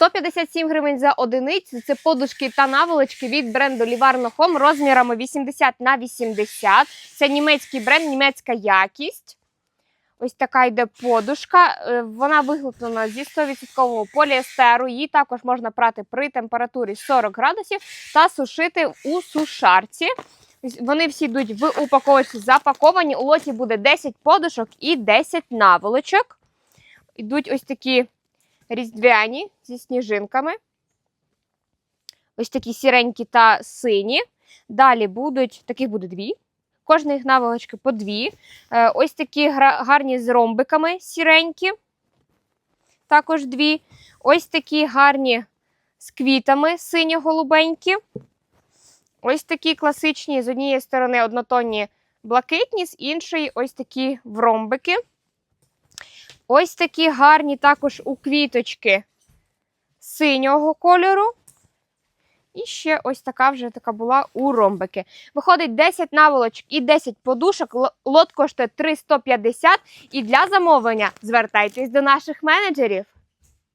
157 гривень за одиницю. Це подушки та наволочки від бренду Livarno Home розмірами 80 на 80. Це німецький бренд, німецька якість. Ось така йде подушка. Е, Вона виготовлена зі 100% поліестеру. Її також можна прати при температурі 40 градусів та сушити у сушарці. Вони всі йдуть в упаковочці запаковані. У лоті буде 10 подушок і 10 наволочок. Йдуть ось такі різдвяні зі сніжинками. Ось такі сіренькі та сині. Далі будуть, таких буде дві. Кожної наволочки по дві. Е, Ось такі гарні з ромбиками сіренькі. Також дві. Ось такі гарні з квітами синьо-голубенькі. Ось такі класичні, з однієї сторони однотонні блакитні, з іншої ось такі в ромбики. Ось такі гарні також у квіточки синього кольору. І ще ось така вже така була у ромбики. Виходить 10 наволочок і 10 подушок. Лот коштує 350. І для замовлення звертайтесь до наших менеджерів.